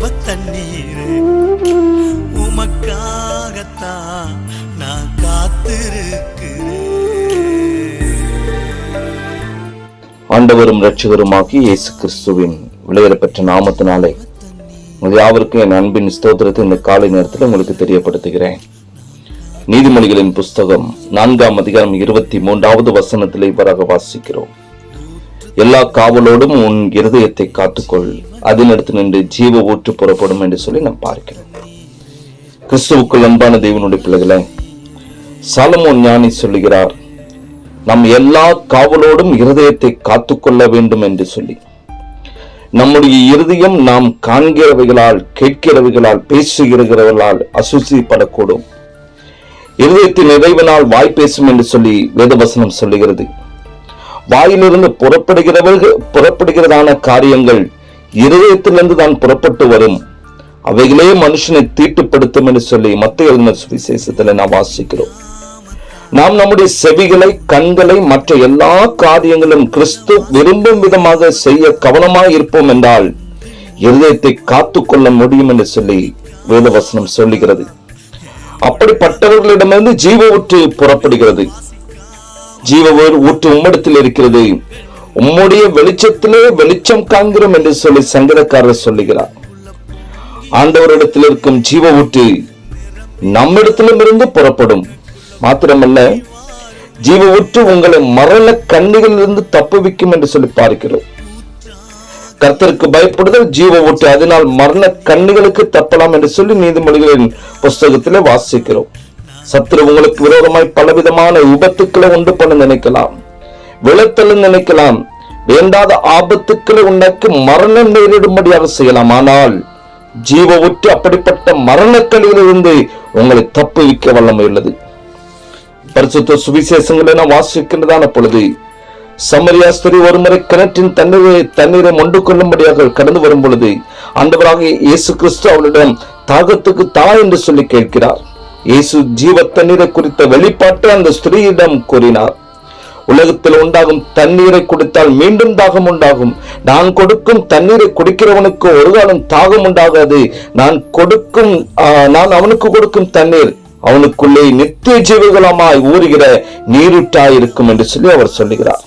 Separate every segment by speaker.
Speaker 1: ஜீவ உமக்காகத்தான் நான் காத்திருக்கிறேன்.
Speaker 2: ஆண்டவரும் இரட்சகருமாகி இயேசு கிறிஸ்துவின் விளையாடப்பெற்ற நாமத்தினாலே உங்கள் யாவருக்கும் என் அன்பின் ஸ்தோத்திரத்தை இந்த காலை நேரத்தில் உங்களுக்கு தெரியப்படுத்துகிறேன். நீதிமொழிகளின் புஸ்தகம் நான்காம் அதிகாரம் இருபத்தி மூன்றாவது வசனத்தில் இவ்வாறாக வாசிக்கிறோம். எல்லா காவலோடும் உன் இருதயத்தை காத்துக்கொள். அதனிடத்து நின்று ஜீவ ஊற்று புறப்படும் என்று சொல்லி நாம் பார்க்கிறோம் கிறிஸ்துவுக்குள் அன்பான தெய்வனுடைய பிள்ளைகளை சாலமோன் ஞானி சொல்லுகிறார் நம் எல்லா காவலோடும் இருதயத்தை காத்துக்கொள்ள வேண்டும் என்று சொல்லி. நம்முடைய இருதயம் நாம் காண்கிறவைகளால் கேட்கிறவைகளால் பேசுகிறவர்களால் அசுசிப்படக்கூடும் இருதயத்தின் நிறைவினால் வாய் பேசும் என்று சொல்லி வேதவசனம் சொல்லுகிறது. வாயிலிருந்து புறப்படுகிறவர்கள் புறப்படுகிறதான காரியங்கள் இருதயத்திலிருந்து தான் புறப்பட்டு வரும். அவைகளே மனுஷனை தீட்டுப்படுத்தும் என்று சொல்லி மத்திய எழுதினர் சுவிசேஷத்தில் நாம் வாசிக்கிறோம். நாம் நம்முடைய செவிகளை கண்களை மற்ற எல்லா காரியங்களும் கிறிஸ்து விரும்பும் விதமாக செய்ய கவனமாக இருப்போம் என்றால் இருதயத்தை காத்துக்கொள்ள முடியும் என்று சொல்லி வேதவசனம் சொல்லுகிறது. அப்படிப்பட்டவர்களிடமிருந்து ஜீவ ஊற்று புறப்படுகிறது. ஜீவ ஊற்று உம்மிடத்தில் இருக்கிறது. உம்முடைய வெளிச்சத்திலே வெளிச்சம் காண்கிறோம் என்று சொல்லி சங்கரக்காரர் சொல்லுகிறார். ஆண்டவரிடத்தில் இருக்கும் ஜீவ ஊற்று நம்மிடத்திலும் இருந்து புறப்படும். மாத்திரமல்ல ஜீவ ஊற்று உங்களை மரண கண்ணிகளிலிருந்து தப்புவிக்கும் என்று சொல்லி பார்க்கிறோம். கர்த்தருக்கு பயப்படுதல் ஜீவ ஊற்று அதனால் மரண கண்ணிகளுக்கு தப்பலாம் என்று சொல்லி நீதிமொழிகளின் புஸ்தகத்திலே வாசிக்கிறோம். சத்துரு உங்களுக்கு விரோதமாய் பலவிதமான விபத்துக்களை உண்டு பண்ண நினைக்கலாம். விளத்தலும் நினைக்கலாம். வேண்டாத ஆபத்துக்களை உண்டாக்கி மரணம் நேரிடும்படியாக செய்யலாம். ஆனால் ஜீவ ஊற்று அப்படிப்பட்ட மரணக்கலியிலிருந்து உங்களை தப்புவிக்க வல்லமை உள்ளது. பரிசுத்த சுவிசேஷங்களை நாம் வாசிக்கின்றதான பொழுது சமரியாஸ்திரி ஒருமுறை கிணற்றின் தண்ணீரை தண்ணீரை மொண்டு கொள்ளும்படியாக கடந்து வரும் பொழுது ஆண்டவராக இயேசு கிறிஸ்து அவளிடம் தாகத்துக்கு தா என்று சொல்லி கேட்கிறார். இயேசு ஜீவ தண்ணீரை குறித்த வெளிப்பாட்டை அந்த ஸ்திரீயிடம் கூறினார். உலகத்தில் உண்டாகும் தண்ணீரை குடித்தால் மீண்டும் தாகம் உண்டாகும். நான் கொடுக்கும் தண்ணீரை குடிக்கிறவனுக்கு ஒரு காலம் தாகம் உண்டாகாது. நான் கொடுக்கும் நான் அவனுக்கு கொடுக்கும் தண்ணீர் அவனுக்குள்ளே நித்திய ஜீவிகளமாய் ஊறுகிற நீருட்டாய் இருக்கும் என்று சொல்லி அவர் சொல்லுகிறார்.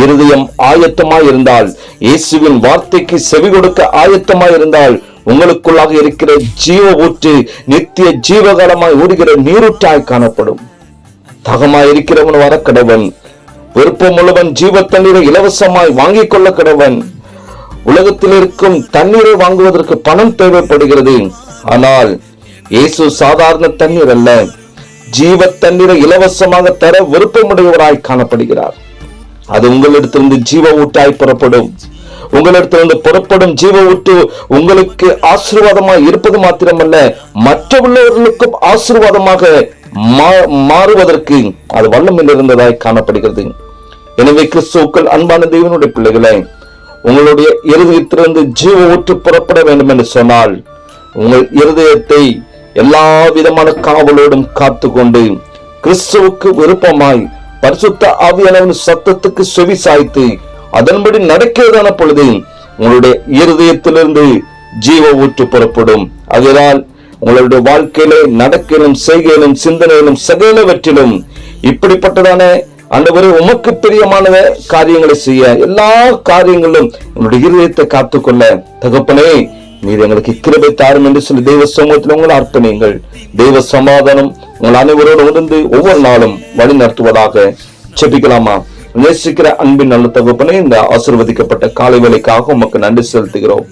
Speaker 2: இருதயம் ஆயத்தமாய் இருந்தால் இயேசுவின் வார்த்தைக்கு செவி கொடுக்க ஆயத்தமாய் இருந்தால் உங்களுக்குள்ளாக இருக்கிற ஜீவ ஊற்று நித்திய ஜீவகாலமாய் ஊடுகிற நீருட்டாய் காணப்படும். தகமாய் இருக்கிறவன் வர கடவன் விருப்பம் உள்ளவன் ஜீவ தண்ணீரை இலவசமாய் வாங்கிக் கொள்ள கடவன் உலகத்தில் இருக்கும் தண்ணீரை வாங்குவதற்கு பணம் தேவைப்படுகிறது. ஆனால் இயேசு சாதாரண தண்ணீர் அல்ல. ஜீவ தண்ணீரை இலவசமாக தர விருப்பமுடையவராய் காணப்படுகிறார். அது உங்களிடத்திலிருந்து ஜீவ ஊட்டாய் புறப்படும். உங்களிடத்திலிருந்து புறப்படும் ஜீவ ஊட்டு உங்களுக்கு ஆசீர்வாதமாய் இருப்பது மாத்திரமல்ல மற்றவர்களுக்கும் ஆசீர்வாதமாக மா- மாறுவதற்கு அது வல்லமில் இருந்ததாய் காணப்படுகிறது. எனவே கிறிஸ்துக்கள் அன்பான தேவனுடைய பிள்ளைகளை உங்களுடைய இருதயத்திலிருந்து ஜீவ ஊற்று புறப்பட வேண்டும் என்று சொன்னால் உங்கள் இருதயத்தை எல்லா விதமான காவலோடும் காத்துக்கொண்டு கிறிஸ்துவுக்கு விருப்பமாய் பரிசுத்த ஆவியானவன் சத்தத்துக்கு செவி சாய்த்து அதன்படி நடக்கிறதான பொழுது உங்களுடைய இருதயத்திலிருந்து ஜீவ ஊற்று புறப்படும். அதனால் உங்களுடைய வாழ்க்கையிலே நடக்கையிலும் செய்கையிலும் சிந்தனையிலும் சகலவற்றிலும் இப்படிப்பட்டதான ஆண்டவரே உமக்கு பிரியமான காரியங்களை செய்ய எல்லா காரியங்களும் உங்களுடைய இருதயத்தை காத்துக்கொள்ள தகப்பனே நீர் எங்களுக்கு கிருபை தாரும் என்று சொல்லி தெய்வ சமூகத்தில் உங்களை அர்ப்பணியுங்கள். தெய்வ சமாதானம் உங்கள் அனைவரோடு உணர்ந்து ஒவ்வொரு நாளும் வழி நடத்துவதாக செபிக்கலாமா? நேசிக்கிற அன்பின் நல்ல தகப்பனே இந்த ஆசிர்வதிக்கப்பட்ட காலை வேலைக்காக உமக்கு நன்றி செலுத்துகிறோம்.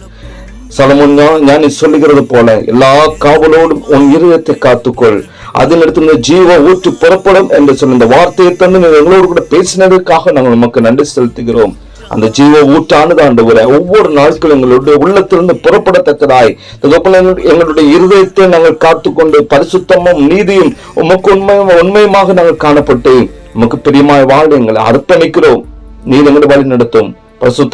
Speaker 2: சலமுன் ஞானி சொல்லுகிறது போல எல்லா காவலோடும் உன் இருதயத்தை காத்துக்கொள். அதிலிருந்து ஜீவ ஊற்று புறப்படும் என்று சொன்ன இந்த வார்த்தையை தந்து நீங்கள் எங்களோடு கூட பேசினதற்காக நாங்கள் உமக்கு நன்றி செலுத்துகிறோம். அந்த ஜீவ ஊற்றானது ஆண்டவரே ஒவ்வொரு நாட்களும் எங்களுடைய உள்ளத்திலிருந்து புறப்படத்தக்கதாய். எங்களுடைய இருதயத்தை நாங்கள் காத்துக்கொண்டு பரிசுத்தமும் நீதியும் உமக்கு உண்மையும் உண்மையுமாக நாங்கள் காணப்பட்டு நமக்கு பிரியமாய் வாழ எங்களை அர்ப்பணிக்கிறோம். நீ எங்களை வழி நடத்தும்.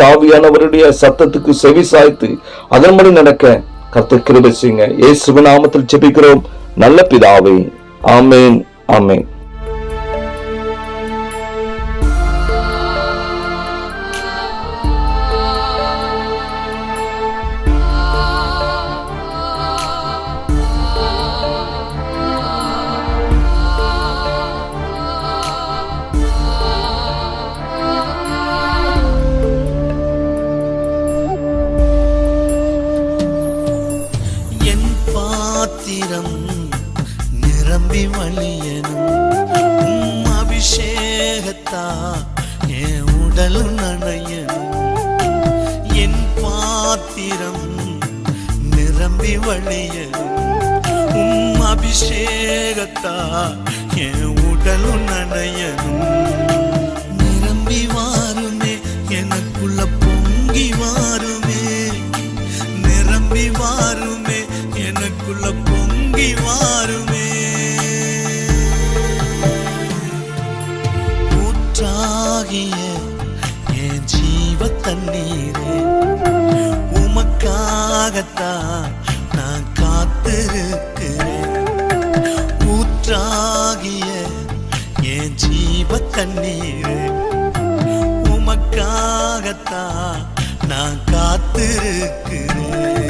Speaker 2: தாவியானவருடைய சத்தத்துக்கு செவி சாய்த்து அதன்படி நடக்க கர்த்தர் கிருபை செய்யுங்க. இயேசுவின் நாமத்தில் ஜெபிக்கிறோம். நல்ல பிதாவே. ஆமேன் ஆமேன்.
Speaker 1: உடல் உடலும் என் பாத்திரம் நிரம்பி வழியனும் உம் அபிஷேகத்தா என் உடல் நனையனும் நிரம்பி வாருமே எனக்குள்ள பொங்கி வாருமே. நிரம்பி வாருமே எனக்குள்ள பொங்கி வாருமே உமக்காகத்தான் நான் காத்திருக்கிறேன். ஊற்றாகிய என் ஜீவ தண்ணீர் உமக்காகத்தான் நான் காத்திருக்கிறேன்.